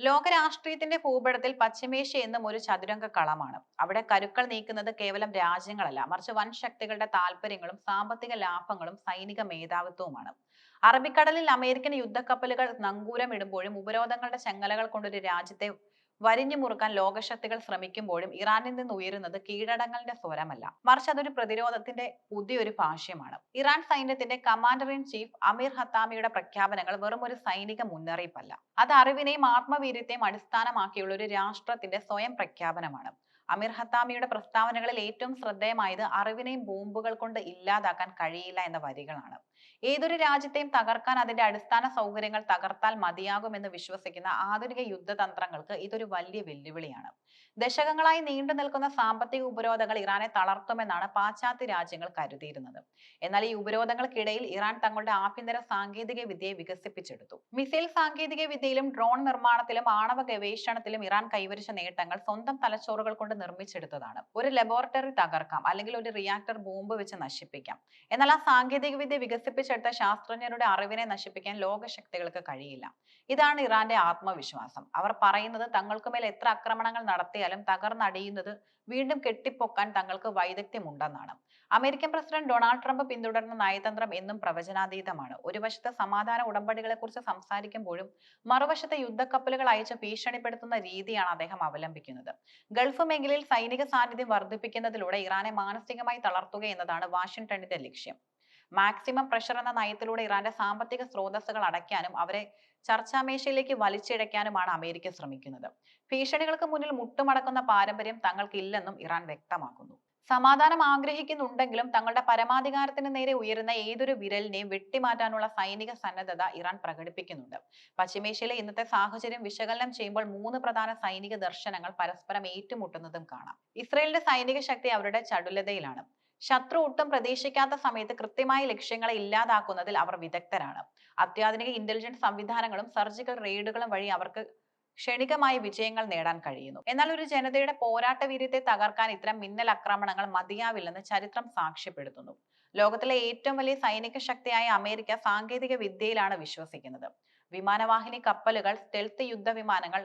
ലോക രാഷ്ട്രീയത്തിന്റെ ഭൂപടത്തിൽ പശ്ചിമേഷ്യ എന്നും ഒരു ചതുരംഗ കളമാണ്. അവിടെ കരുക്കൾ നീക്കുന്നത് കേവലം രാജ്യങ്ങളല്ല. മറിച്ച് വൻ ശക്തികളുടെ താല്പര്യങ്ങളും സാമ്പത്തിക ലാഭങ്ങളും സൈനിക മേധാവിത്വവുമാണ്. അറബിക്കടലിൽ അമേരിക്കൻ യുദ്ധക്കപ്പലുകൾ നങ്കൂരമിടുമ്പോഴും ഉപരോധങ്ങളുടെ ചങ്ങലകൾ കൊണ്ടൊരു രാജ്യത്തെ വരിഞ്ഞു മുറുക്കാൻ ലോകശക്തികൾ ശ്രമിക്കുമ്പോഴും ഇറാനിൽ നിന്ന് ഉയരുന്നത് കീഴടങ്ങളുടെ സ്വരമല്ല. മറിച്ച് അതൊരു പ്രതിരോധത്തിന്റെ പുതിയൊരു ഭാഷ്യമാണ്. ഇറാൻ സൈന്യത്തിന്റെ കമാൻഡർ ഇൻ ചീഫ് അമീർ ഹത്താമിയുടെ പ്രഖ്യാപനങ്ങൾ വെറും ഒരു സൈനിക മുന്നറിയിപ്പല്ല. അത് അറിവിനെയും ആത്മവീര്യത്തെയും അടിസ്ഥാനമാക്കിയുള്ള ഒരു രാഷ്ട്രത്തിന്റെ സ്വയം പ്രഖ്യാപനമാണ്. അമീർ ഹത്താമിയുടെ പ്രസ്താവനകളിൽ ഏറ്റവും ശ്രദ്ധേയമായത് അറിവിനെയും ബോംബുകൾ കൊണ്ട് ഇല്ലാതാക്കാൻ കഴിയില്ല എന്ന വരികളാണ്. ഏതൊരു രാജ്യത്തെയും തകർക്കാൻ അതിന്റെ അടിസ്ഥാന സൗകര്യങ്ങൾ തകർത്താൽ മതിയാകുമെന്ന് വിശ്വസിക്കുന്ന ആധുനിക യുദ്ധതന്ത്രങ്ങൾക്ക് ഇതൊരു വലിയ വെല്ലുവിളിയാണ്. ദശകങ്ങളായി നീണ്ടു നിൽക്കുന്ന സാമ്പത്തിക ഉപരോധങ്ങൾ ഇറാനെ തളർത്തുമെന്നാണ് പാശ്ചാത്യ രാജ്യങ്ങൾ കരുതിയിരുന്നത്. എന്നാൽ ഈ ഉപരോധങ്ങൾക്കിടയിൽ ഇറാൻ തങ്ങളുടെ ആഭ്യന്തര സാങ്കേതിക വിദ്യയെ വികസിപ്പിച്ചെടുത്തു. മിസൈൽ സാങ്കേതിക വിദ്യയിലും ഡ്രോൺ നിർമ്മാണത്തിലും ആണവ ഗവേഷണത്തിലും ഇറാൻ കൈവരിച്ച നേട്ടങ്ങൾ സ്വന്തം തലച്ചോറുകൾ കൊണ്ട് നിർമ്മിച്ചെടുത്തതാണ്. ഒരു ലബോറട്ടറി തകർക്കാം അല്ലെങ്കിൽ ഒരു റിയാക്ടർ ബോംബ് വെച്ച് നശിപ്പിക്കാം. എന്നാൽ ആ സാങ്കേതിക വിദ്യ വികസിപ്പിച്ചെടുത്ത ശാസ്ത്രജ്ഞരുടെ അറിവിനെ നശിപ്പിക്കാൻ ലോകശക്തികൾക്ക് കഴിയില്ല. ഇതാണ് ഇറാന്റെ ആത്മവിശ്വാസം. അവർ പറയുന്നത് തങ്ങൾക്ക് മേൽ എത്ര ആക്രമണങ്ങൾ നടത്തിയാലും തകർന്നടിയുന്നത് വീണ്ടും കെട്ടിപ്പൊക്കാൻ തങ്ങൾക്ക് വൈദഗ്ധ്യമുണ്ടെന്നാണ്. അമേരിക്കൻ പ്രസിഡന്റ് ഡൊണാൾഡ് ട്രംപ് പിന്തുടർന്ന നയതന്ത്രം എന്നും പ്രവചനാതീതമാണ്. ഒരു വശത്ത് സമാധാന ഉടമ്പടികളെ കുറിച്ച് സംസാരിക്കുമ്പോഴും മറുവശത്ത് യുദ്ധക്കപ്പലുകൾ അയച്ച് ഭീഷണിപ്പെടുത്തുന്ന രീതിയാണ് അദ്ദേഹം അവലംബിക്കുന്നത്. ഗൾഫ് മേഖലയിൽ സൈനിക സാന്നിധ്യം വർദ്ധിപ്പിക്കുന്നതിലൂടെ ഇറാനെ മാനസികമായി തളർത്തുക എന്നതാണ് വാഷിംഗ്ടണിന്റെ ലക്ഷ്യം. മാക്സിമം പ്രഷർ എന്ന നയത്തിലൂടെ ഇറാന്റെ സാമ്പത്തിക സ്രോതസ്സുകൾ അടയ്ക്കാനും അവരെ ചർച്ചാമേശയിലേക്ക് വലിച്ചിഴയ്ക്കാനുമാണ് അമേരിക്ക ശ്രമിക്കുന്നത്. ഭീഷണികൾക്ക് മുന്നിൽ മുട്ടുമടക്കുന്ന പാരമ്പര്യം തങ്ങൾക്കില്ലെന്നും ഇറാൻ വ്യക്തമാക്കുന്നു. സമാധാനം ആഗ്രഹിക്കുന്നുണ്ടെങ്കിലും തങ്ങളുടെ പരമാധികാരത്തിന് നേരെ ഉയരുന്ന ഏതൊരു വിരലിനെയും വെട്ടിമാറ്റാനുള്ള സൈനിക സന്നദ്ധത ഇറാൻ പ്രകടിപ്പിക്കുന്നുണ്ട്. പശ്ചിമേഷ്യയിലെ ഇന്നത്തെ സാഹചര്യം വിശകലനം ചെയ്യുമ്പോൾ മൂന്ന് പ്രധാന സൈനിക ദർശനങ്ങൾ പരസ്പരം ഏറ്റുമുട്ടുന്നതും കാണാം. ഇസ്രയേലിന്റെ സൈനിക ശക്തി അവരുടെ ചടുലതയിലാണ്. ശത്രു ഒട്ടും പ്രതീക്ഷിക്കാത്ത സമയത്ത് കൃത്യമായ ലക്ഷ്യങ്ങളെ ഇല്ലാതാക്കുന്നതിൽ അവർ വിദഗ്ധരാണ്. അത്യാധുനിക ഇന്റലിജൻസ് സംവിധാനങ്ങളും സർജിക്കൽ റെയ്ഡുകളും വഴി അവർക്ക് ക്ഷണികമായ വിജയങ്ങൾ നേടാൻ കഴിയുന്നു. എന്നാൽ ഒരു ജനതയുടെ പോരാട്ട വീര്യത്തെ തകർക്കാൻ ഇത്തരം മിന്നൽ ആക്രമണങ്ങൾ മതിയാവില്ലെന്ന് ചരിത്രം സാക്ഷ്യപ്പെടുത്തുന്നു. ലോകത്തിലെ ഏറ്റവും വലിയ സൈനിക ശക്തിയായ അമേരിക്ക സാങ്കേതിക വിദ്യയിലാണ് വിശ്വസിക്കുന്നത്. വിമാനവാഹിനി കപ്പലുകൾ സ്റ്റെൽത്ത് യുദ്ധവിമാനങ്ങൾ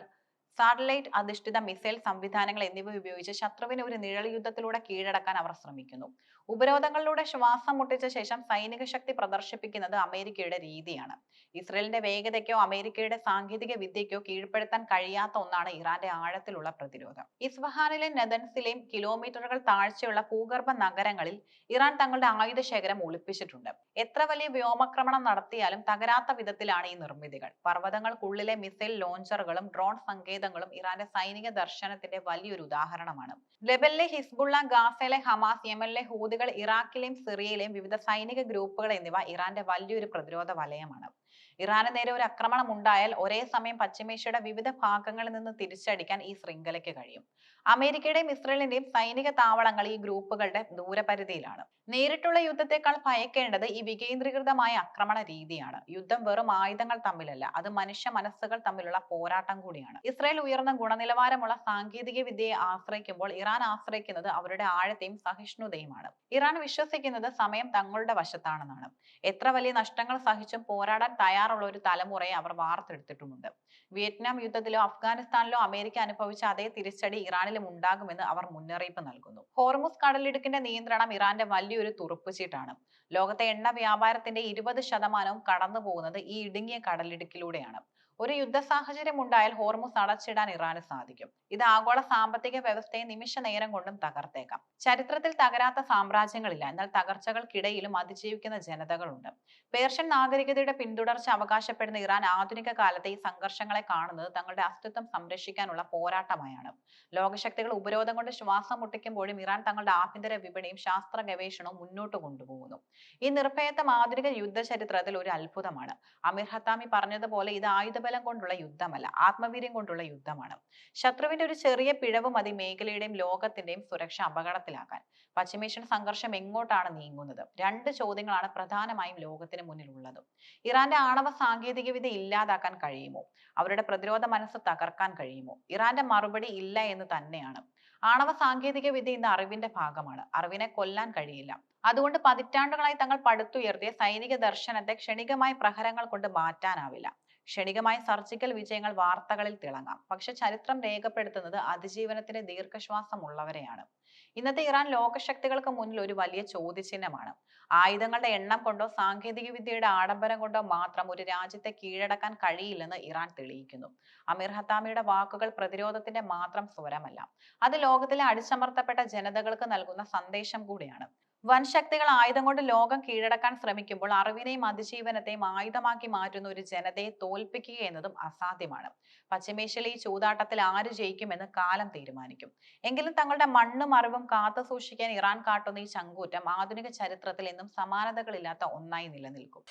സാറ്റലൈറ്റ് അധിഷ്ഠിത മിസൈൽ സംവിധാനങ്ങൾ എന്നിവ ഉപയോഗിച്ച് ശത്രുവിനെ ഒരു നിഴൽ യുദ്ധത്തിലൂടെ കീഴടക്കാൻ അവർ ശ്രമിക്കുന്നു. ഉപരോധങ്ങളിലൂടെ ശ്വാസം മുട്ടിച്ച ശേഷം സൈനിക ശക്തി പ്രദർശിപ്പിക്കുന്നത് അമേരിക്കയുടെ രീതിയാണ്. ഇസ്രയേലിന്റെ വേഗതയ്ക്കോ അമേരിക്കയുടെ സാങ്കേതിക വിദ്യയ്ക്കോ കീഴ്പ്പെടുത്താൻ കഴിയാത്ത ഒന്നാണ് ഇറാന്റെ ആഴത്തിലുള്ള പ്രതിരോധം. ഇസ്ഫഹാനിലെ നെതൻസിലെയും കിലോമീറ്ററുകൾ താഴ്ചയുള്ള ഭൂഗർഭ നഗരങ്ങളിൽ ഇറാൻ തങ്ങളുടെ ആയുധ ശേഖരം ഒളിപ്പിച്ചിട്ടുണ്ട്. എത്ര വലിയ വ്യോമാക്രമണം നടത്തിയാലും തകരാത്ത വിധത്തിലാണ് ഈ നിർമ്മിതികൾ. പർവതങ്ങൾക്കുള്ളിലെ മിസൈൽ ലോഞ്ചറുകളും ഡ്രോൺ സങ്കേതങ്ങളും ഇറാന്റെ സൈനിക ദർശനത്തിന്റെ വലിയൊരു ഉദാഹരണമാണ്. ലെബനിലെ ഹിസ്ബുള്ള ഗാസയിലെ ഹമാസ് യമനിലെ ഹൂതികൾ ഇറാഖിലെയും സിറിയയിലെയും വിവിധ സൈനിക ഗ്രൂപ്പുകൾ എന്നിവ ഇറാന്റെ വലിയൊരു പ്രതിരോധ വലയമാണ്. ഇറാന് നേരെ ഒരു ആക്രമണം ഉണ്ടായാൽ ഒരേ സമയം പശ്ചിമേഷ്യയുടെ വിവിധ ഭാഗങ്ങളിൽ നിന്ന് തിരിച്ചടിക്കാൻ ഈ ശൃംഖലയ്ക്ക് കഴിയും. അമേരിക്കയുടെയും ഇസ്രയേലിന്റെയും സൈനിക താവളങ്ങൾ ഈ ഗ്രൂപ്പുകളുടെ ദൂരപരിധിയിലാണ്. നേരിട്ടുള്ള യുദ്ധത്തെക്കാൾ ഭയക്കേണ്ടത് ഈ വികേന്ദ്രീകൃതമായ ആക്രമണ രീതിയാണ്. യുദ്ധം വെറും ആയുധങ്ങൾ തമ്മിലല്ല അത് മനുഷ്യ മനസ്സുകൾ തമ്മിലുള്ള പോരാട്ടം കൂടിയാണ്. ഇസ്രയേൽ ഉയർന്ന ഗുണനിലവാരമുള്ള സാങ്കേതിക വിദ്യയെ ആശ്രയിക്കുമ്പോൾ ഇറാൻ ആശ്രയിക്കുന്നത് അവരുടെ ആഴത്തെയും സഹിഷ്ണുതയുമാണ്. ഇറാൻ വിശ്വസിക്കുന്നത് സമയം തങ്ങളുടെ വശത്താണെന്നാണ്. എത്ര വലിയ നഷ്ടങ്ങൾ സഹിച്ചും പോരാടാൻ തയ്യാറുള്ള ഒരു തലമുറയെ അവർ വാർത്തെടുത്തിട്ടുമുണ്ട്. വിയറ്റ്നാം യുദ്ധത്തിലോ അഫ്ഗാനിസ്ഥാനിലോ അമേരിക്ക അനുഭവിച്ച അതേ തിരിച്ചടി ഇറാനിലും ഉണ്ടാകുമെന്ന് അവർ മുന്നറിയിപ്പ് നൽകുന്നു. ഹോർമുസ് കടലിടുക്കിന്റെ നിയന്ത്രണം ഇറാന്റെ വലിയൊരു തുറപ്പുചീട്ടാണ്. ലോകത്തെ എണ്ണ വ്യാപാരത്തിന്റെ ഇരുപത് ശതമാനവും കടന്നു പോകുന്നത് ഈ ഇടുങ്ങിയ കടലിടുക്കിലൂടെയാണ്. ഒരു യുദ്ധ സാഹചര്യം ഉണ്ടായാൽ ഹോർമുസ് അടച്ചിടാൻ ഇറാന് സാധിക്കും. ഇത് ആഗോള സാമ്പത്തിക വ്യവസ്ഥയെ നിമിഷ നേരം കൊണ്ടും തകർത്തേക്കാം. ചരിത്രത്തിൽ തകരാത്ത സാമ്രാജ്യങ്ങളില്ല. എന്നാൽ തകർച്ചകൾക്കിടയിലും അതിജീവിക്കുന്ന ജനതകളുണ്ട്. പേർഷ്യൻ നാഗരികതയുടെ പിന്തുടർച്ച അവകാശപ്പെടുന്ന ഇറാൻ ആധുനിക കാലത്തെ ഈ സംഘർഷങ്ങളെ കാണുന്നത് തങ്ങളുടെ അസ്തിത്വം സംരക്ഷിക്കാനുള്ള പോരാട്ടമായാണ്. ലോകശക്തികൾ ഉപരോധം കൊണ്ട് ശ്വാസം മുട്ടിക്കുമ്പോഴും ഇറാൻ തങ്ങളുടെ ആഭ്യന്തര വിപണിയും ശാസ്ത്ര ഗവേഷണവും മുന്നോട്ട് കൊണ്ടുപോകുന്നു. ഈ നിർഭയത്വം ആധുനിക യുദ്ധ ചരിത്രത്തിൽ ഒരു അത്ഭുതമാണ്. അമീർ ഹത്താമി പറഞ്ഞതുപോലെ ഇത് ആയുധബലം കൊണ്ടുള്ള യുദ്ധമല്ല ആത്മവീര്യം കൊണ്ടുള്ള യുദ്ധമാണ്. ശത്രുവിന്റെ ഒരു ചെറിയ പിഴവ് മതി മേഖലയുടെയും ലോകത്തിന്റെയും സുരക്ഷ അപകടത്തിലാക്കാൻ പശ്ചിമേഷ്യൻ സംഘർഷം എങ്ങോട്ടാണ് നീങ്ങുന്നത്? രണ്ട് ചോദ്യങ്ങളാണ് പ്രധാനമായും ലോകത്തിന് മുന്നിൽ ഉള്ളത് ഇറാന്റെ ആണവ സാങ്കേതികവിദ്യ ഇല്ലാതാക്കാൻ കഴിയുമോ? അവരുടെ പ്രതിരോധ മനസ്സ് തകർക്കാൻ കഴിയുമോ? ഇറാന്റെ മറുപടി ഇല്ല എന്ന് തന്നെയാണ്. ആണവ സാങ്കേതികവിദ്യ ഇന്ന് അറിവിന്റെ ഭാഗമാണ്. അറിവിനെ കൊല്ലാൻ കഴിയില്ല. അതുകൊണ്ട് പതിറ്റാണ്ടുകളായി തങ്ങൾ പടുത്തുയർത്തിയ സൈനിക ദർശനത്തെ ക്ഷണികമായ പ്രഹരങ്ങൾ കൊണ്ട് മാറ്റാനാവില്ല. ക്ഷണികമായ സർജിക്കൽ വിജയങ്ങൾ വാർത്തകളിൽ തിളങ്ങാം. പക്ഷെ ചരിത്രം രേഖപ്പെടുത്തുന്നത് അതിജീവനത്തിന്റെ ദീർഘശ്വാസമുള്ളവരെയാണ്. ഇന്നത്തെ ഇറാൻ ലോകശക്തികൾക്ക് മുന്നിൽ ഒരു വലിയ ചോദ്യചിഹ്നമാണ്. ആയുധങ്ങളുടെ എണ്ണം കൊണ്ടോ സാങ്കേതിക വിദ്യയുടെ ആഡംബരം കൊണ്ടോ മാത്രം ഒരു രാജ്യത്തെ കീഴടക്കാൻ കഴിയില്ലെന്ന് ഇറാൻ തെളിയിക്കുന്നു. അമീർ ഹത്താമിയുടെ വാക്കുകൾ പ്രതിരോധത്തിന്റെ മാത്രം സ്വരമല്ല. അത് ലോകത്തിലെ അടിച്ചമർത്തപ്പെട്ട ജനതകൾക്ക് നൽകുന്ന സന്ദേശം കൂടിയാണ്. വൻ ശക്തികൾ ആയുധം കൊണ്ട് ലോകം കീഴടക്കാൻ ശ്രമിക്കുമ്പോൾ അറിവിനെയും അതിജീവനത്തെയും ആയുധമാക്കി മാറ്റുന്ന ഒരു ജനതയെ തോൽപ്പിക്കുക എന്നതും അസാധ്യമാണ്. പശ്ചിമേഷ്യയിലെ ഈ ചൂതാട്ടത്തിൽ ആര് ജയിക്കുമെന്ന് കാലം തീരുമാനിക്കും. എങ്കിലും തങ്ങളുടെ മണ്ണും അറിവും കാത്തു സൂക്ഷിക്കാൻ ഇറാൻ കാട്ടുന്ന ഈ ചങ്കൂറ്റം ആധുനിക ചരിത്രത്തിൽ എന്നും സമാനതകളില്ലാത്ത ഒന്നായി നിലനിൽക്കും.